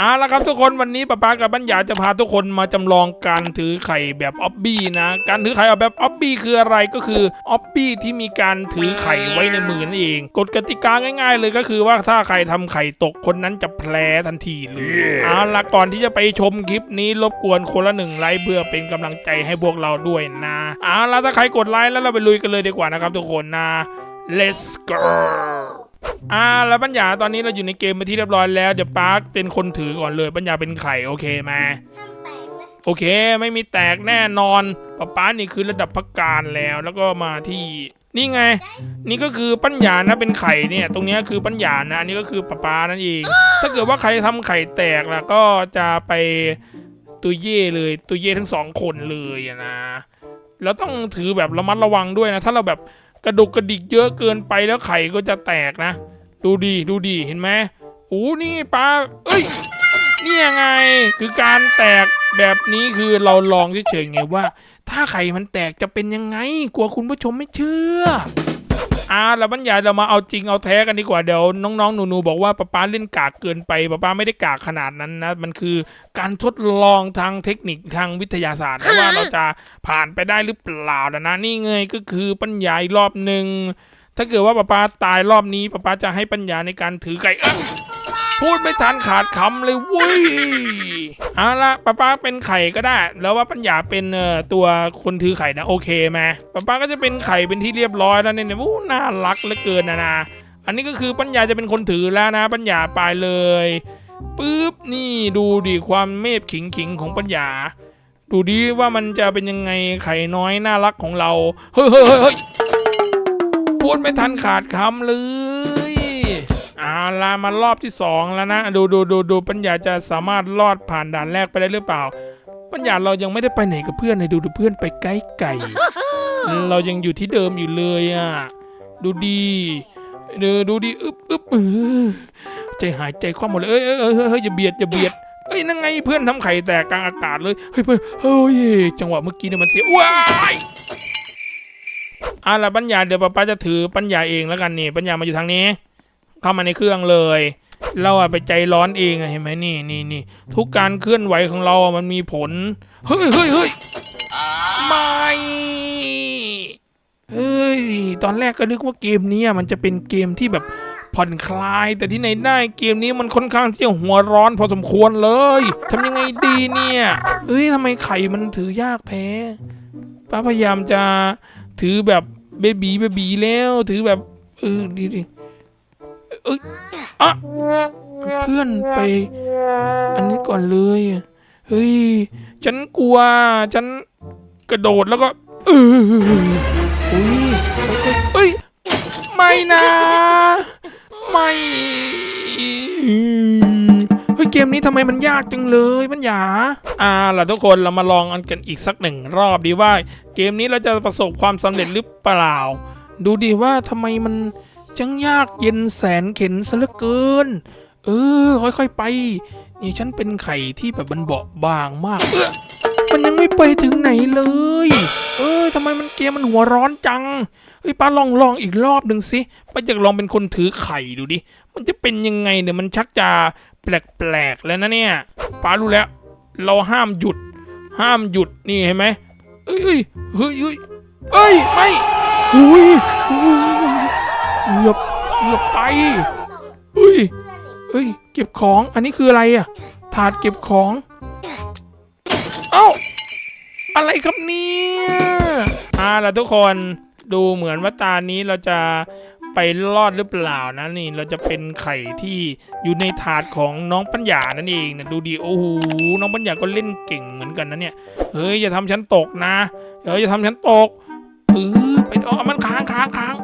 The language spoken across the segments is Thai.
เอาละครับทุกคนวันนี้ป้าป๊ากับบัญญาจะพาทุกคนมาจำลองการถือไข่แบบออบบี้นะ การถือไข่แบบออบบี้คืออะไรก็คือออบบี้ที่มีการถือไข่ไว้ในมือนั่นเองกฎกติกาง่าย ๆ เลยก็คือว่าถ้าใครทำไข่ตกคนนั้นจะแพ้ทันทีเลยเอาละก่อนที่จะไปชมคลิปนี้รบกวนคนละหนึ่งไลค์เพื่อเป็นกำลังใจให้พวกเราด้วยนะเอาละถ้าใครกดไลค์แล้วเราไปลุยกันเลยดีกว่านะครับทุกคนนะ let's go อ่าแล้วปัญญาตอนนี้เราอยู่ในเกมไปนที่เรียบร้อยแล้วเดี๋ยวปาร์คเป็นคนถือก่อนเลยปัญญาเป็นไข่โอเคไหมห้ามแตกนะโอเค ไม่มีแตกแน่นอนป๊าป๊านี่คือระดับพักการแล้วแล้วก็มาที่นี่ไง นี่ก็คือปัญญานะเป็นไข่เนี่ย ตรงเนี้ยคือปัญญานะอันนี้ก็คือป๊าป๊านั่นเอง ถ้าเกิดว่าใครทำไข่แตกล่ะก็จะไปตัวเย่เลยตัวเย่ทั้งสองคนเลยอะนะแล้วต้องถือแบบระมัดระวังด้วยนะ ถ้าเราแบบ กระดุกกระดิกเยอะเกินไปแล้วไข่ก็จะแตกนะ ดูดีดูดีเห็นไหมโอ้นี่ปลาเอ้ยนี่ยังไงคือการแตกแบบนี้คือเราลองเฉยๆไงว่า ถ้าไข่มันแตกจะเป็นยังไง กลัวคุณผู้ชมไม่เชื่อ อ่าแล้วบรรยายเรามาเอาจริงเอาแท้กันดีกว่าเดี๋ยวน้องๆ หนูๆบอกว่าป้าป้าเล่นกากเกินไปป้าป้าไม่ได้กากขนาดนั้นนะมันคือการทดลองทางเทคนิคทางวิทยาศาสตร์นะว่าเราจะผ่านไปได้หรือเปล่านะนี่ไงก็คือปัญญายรอบหนึ่งถ้าเกิดว่าป้าป้าตายรอบนี้ป้าป้าจะให้ปัญญาในการถือไก่ พูดไม่ทันขาดคำเลยเว้ยเอาละป้าป้าเป็นไข่ก็ได้ แล้วว่าปัญญาเป็นเอ่อตัวคนถือไข่นะโอเคไหมป้าป้าก็จะเป็นไข่เป็นที่เรียบร้อยแล้วเนี่ยโอ้น่ารักเหลือเกินนะนะอันนี้ก็คือปัญญาจะเป็นคนถือแล้วนะ ปัญญาไปเลยปุ๊บนี่ดูดิความเมฆขิงขิงของปัญญา ดูดิว่ามันจะเป็นยังไงไข่น้อยน่ารักของเราเฮ้ยเฮ้ยเฮ้ยพูดไม่ทันขาดคำเลย เอาลามารอบที่สองแล้วนะ ดูดูดูดูปัญญาจะสามารถรอดผ่านด่านแรกไปได้หรือเปล่า ปัญญาเรายังไม่ได้ไปไหนกับเพื่อนเลยดูดูเพื่อนไปใกล้ไก่ เรายังอยู่ที่เดิมอยู่เลยอะดูดีดูดูดีอึบอึบเออใจหายใจคว่ำหมดเลยเอ้ยเอ้ยเอ้ยเอ้ยเฮ้ยอย่าเบียดอย่าเบียดเอ้ยนั่งไงเพื่อนทำไข่แตกกลางอากาศเลยเฮ้ยเพื่อนเฮ้ยจังหวะเมื่อกี้เนี่ยมันเสียว้ายเอาล่ะปัญญาเดี๋ยวป้าป้าจะถือปัญญาเองแล้วกันนี่ปัญญามาอยู่ทางนี้ เข้ามาในเครื่องเลย เราอะไปใจร้อนเองอะเห็นไหมนี่นี่นี่ทุกการเคลื่อนไหวของเราอะมันมีผลเฮ้ยเฮ้ยเฮ้ยไม่เฮ้ยตอนแรกก็นึกว่าเกมนี้มันจะเป็นเกมที่แบบผ่อนคลาย แต่ที่ไหนได้เกมนี้มันค่อนข้างที่จะหัวร้อนพอสมควรเลยทำยังไงดีเนี่ยเอ้ยทำไมไข่มันถือยากแท้ป้าพยายามจะถือแบบเบบีเบบีแล้วถือแบบเออดีดิ เอ้ยอะเพื่อนไป อันนี้ก่อนเลยเฮ้ยฉันกลัวฉันกระโดดแล้วก็เอออุ้ยเอ้ยไม่นะไม่เฮ้ยเกมนี้ทำไมมันยากจังเลยมันหยาอ่าล่ะทุกคนเรามาลองอันกันอีกสักหนึ่งรอบดีว่า เกมนี้เราจะประสบความสำเร็จหรือเปล่า ดูดีว่าทำไมมัน จังยากเย็นแสนเข็นซะเหลือเกิน เออ ค่อยๆไป นี่ฉันเป็นไข่ที่แบบมันเบาบางมาก มันยังไม่ไปถึงไหนเลย เออทำไมมันเกมมันหัวร้อนจัง เฮ้ยป้าลองลองอีกรอบหนึ่งสิป้าอยากลองเป็นคนถือไข่ดูดิ มันจะเป็นยังไงเนี่ยมันชักจะแปลกๆแล้วนะเนี่ยป้ารู้แล้ว เราห้ามหยุด ห้ามหยุดนี่เห็นไหมเอ้ยเอ้ยเฮ้ยเฮ้ยเอ้ยไม่หุย หยเกือบเกือบไปอุ้ยเอ้ย เก็บของอันนี้คืออะไรอะ ถาดเก็บของ เอ้า อะไรครับเนี่ยอ่าล่ะทุกคนดูเหมือนว่าตานี้เราจะไปรอดหรือเปล่านะนี่เราจะเป็นไข่ที่อยู่ในถาดของน้องปัญญานั่นเองนะดูดีโอ้โหน้องปัญญาก็เล่นเก่งเหมือนกันนะเนี่ยเฮ้ยอย่าทำฉันตกนะเฮ้ยอย่าทำฉันตกเออไปอ๋อมันค้างค้างค้าง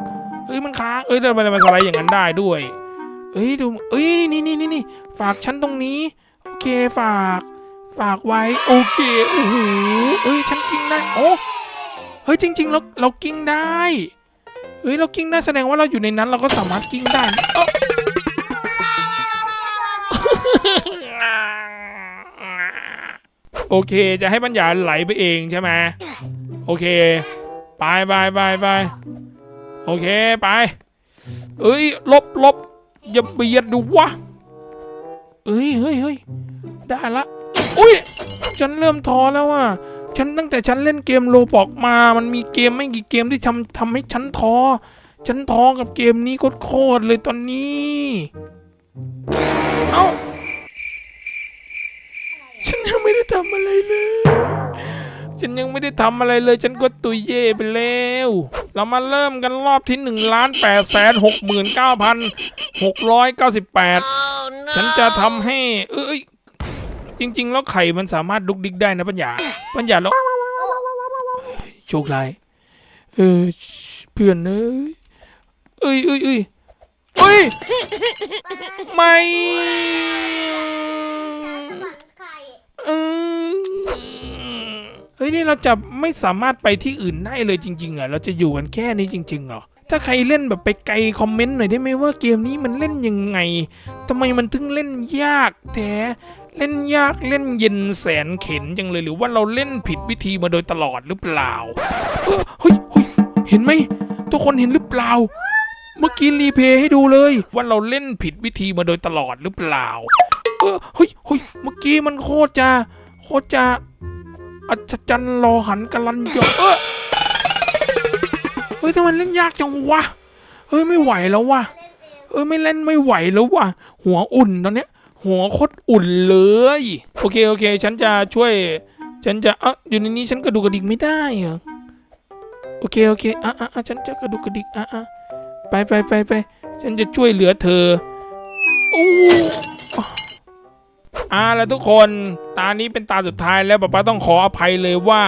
เอ้ยมันค้างเอ้ยทำไมมันสไลด์อย่างนั้นได้ด้วยเอ้ยดูเอ้ยนี่นี่นี่นี่ฝากฉันตรงนี้ โอเคฝาก ฝากไว้ โอเคโอ้โหเอ้ยฉันกิ้งได้โอ้เฮ้ยจริงๆเราเรากิ้งได้เฮ้ยเรากิ้งได้แสดงว่าเราอยู่ในนั้นเราก็สามารถกิ้งได้เอ้าโอเค จะให้ปัญญาไหลไปเองใช่ไหมโอเค ไปไปไปไป โอเคไป เอ้ยลบลบอย่าเบียดดูวะเอ้ยเฮ้ยเฮ้ยได้ละ อุ้ย ฉันเริ่มท้อแล้วอะ ฉันตั้งแต่ฉันเล่นเกมโลบอกมา มันมีเกมไม่กี่เกมที่ทำทำให้ฉันท้อ ฉันท้อกับเกมนี้โคตรเลยตอนนี้ เอ้า ฉันยังไม่ได้ทำอะไรเลย ฉันยังไม่ได้ทำอะไรเลยฉันก็ตุยเย่ไปแล้ว เรามาเริ่มกันรอบที่หนึ่งล้านแปดแสนหกหมื่นเก้าพันหกร้อยเก้าสิบแปดฉันจะทำให้ เอ้ยจริง ๆ แล้วไข่มันสามารถดุกดิกได้นะปัญญา ปัญญาแล้วโชคร้ายเออเพื่อนเอ้ยเอ้ยเอ้ยเอ้ยเอ้ยไม่สวรรค์ไข่เออ เฮ้ยนี่เราจะไม่สามารถไปที่อื่นได้เลยจริงๆเหรอเราจะอยู่กันแค่นี้จริงๆเหรอถ้าใครเล่นแบบไปไกลคอมเมนต์หน่อยได้ไหมว่าเกมนี้มันเล่นยังไงทำไมมันถึงเล่นยากแท้เล่นยากเล่นเย็นแสนเข็นจังเลยหรือว่าเราเล่นผิดวิธีมาโดยตลอดหรือเปล่าเออเฮ้ยเฮ้ยเห็นไหมทุกคนเห็นหรือเปล่า เมื่อกี้รีเพย์ให้ดูเลย ว่าเราเล่นผิดวิธีมาโดยตลอดหรือเปล่าเออเฮ้ยเฮ้ยเมื่อกี้มันโคตรจะโคตรจะ อัศจรรย์รอหันกะลันยอเออเฮ้ยทำไมเล่นยากจังวะ เฮ้ยไม่ไหวแล้ววะเล่นเออไม่เล่นไม่ไหวแล้ววะหัวอุ่นตอนเนี้ย หัวโคตรอุ่นเลย โอเคโอเค ฉันจะช่วย ฉันจะอะอยู่ในนี้ฉันกระดูกกระดิกไม่ได้เหรอโอเคโอเคอะอะอะฉันจะกระดูกกระดิกอะอะไปไปไปไปฉันจะช่วยเหลือเธออู้ อ่าแล้วทุกคนตานี้เป็นตาสุดท้ายแล้วป๊าป๊าต้องขออภัยเลยว่า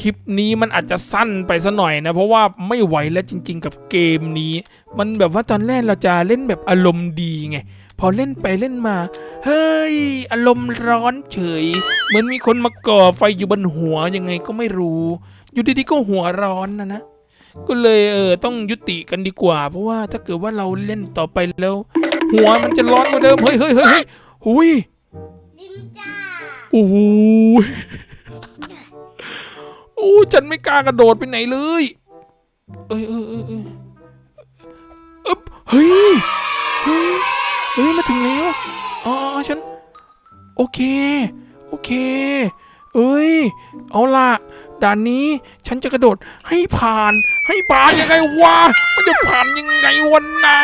คลิปนี้มันอาจจะสั้นไปซะหน่อยนะ เพราะว่าไม่ไหวแล้วจริง ๆ กับเกมนี้ มันแบบว่าตอนแรกเราจะเล่นแบบอารมณ์ดีไงพอเล่นไปเล่นมา เฮ้ย อารมณ์ร้อนเฉย เหมือนมีคนมาก่อไฟอยู่บนหัวยังไงก็ไม่รู้ อยู่ดีๆก็หัวร้อนนะนะก็เลยเออต้องยุติกันดีกว่า เพราะว่าถ้าเกิดว่าเราเล่นต่อไปแล้ว หัวมันจะร้อนกว่าเดิมเฮ้ยเฮ้ยเฮ้ยเฮ้ยหุย ลินจ้าโอ้โหโอ้ฉันไม่กล้ากระโดดไปไหนเลย เอ้ยเอ้ยเอ้ยเอ้ยอึ๊บเฮ้ยเฮ้ยเฮ้ยมาถึงแล้วอ๋ออ๋อฉัน โอเค โอเค เอ้ย เอาล่ะ ด่านนี้ฉันจะกระโดดให้ผ่าน ให้ผ่านยังไงวะ มันจะผ่านยังไงวันน่ะ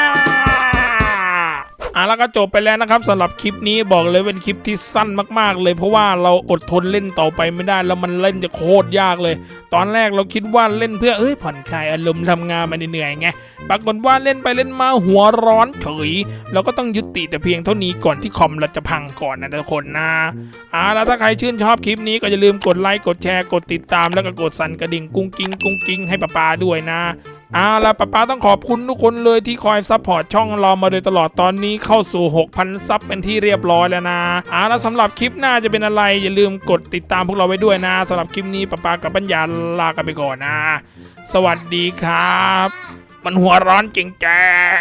อะแล้วก็จบไปแล้วนะครับสำหรับคลิปนี้บอกเลยเป็นคลิปที่สั้นมากๆ เลยเพราะว่าเราอดทนเล่นต่อไปไม่ได้แล้วมันเล่นจะโคตรยากเลย ตอนแรกเราคิดว่าเล่นเพื่อเอ้ยผ่อนคลายอารมณ์ทำงานมาเหนื่อยๆไงปรากฏว่าเล่นไปเล่นมาหัวร้อนเฉยเราก็ต้องยุติแต่เพียงเท่านี้ก่อนที่คอมเราจะพังก่อนนะทุกคนนะอ่าแล้วถ้าใครชื่นชอบคลิปนี้ก็อย่าลืมกดไลค์กดแชร์กดติดตามแล้วก็กดสั่นกระดิ่งกุ้งกิ้งกุ้งกิ้งให้ป้าปาด้วยนะ เอาละป้าปาต้องขอบคุณทุกคนเลยที่คอยซัพพอร์ตช่องเรามาโดยตลอดตอนนี้เข้าสู่ 6,000 ซับเป็นที่เรียบร้อยแล้วนะเอาละสำหรับคลิปหน้าจะเป็นอะไร อย่าลืมกดติดตามพวกเราไว้ด้วยนะสำหรับคลิปนี้ป้าปากับปัญญาลากันไปก่อนนะ สวัสดีครับ มันหัวร้อนจริงแจง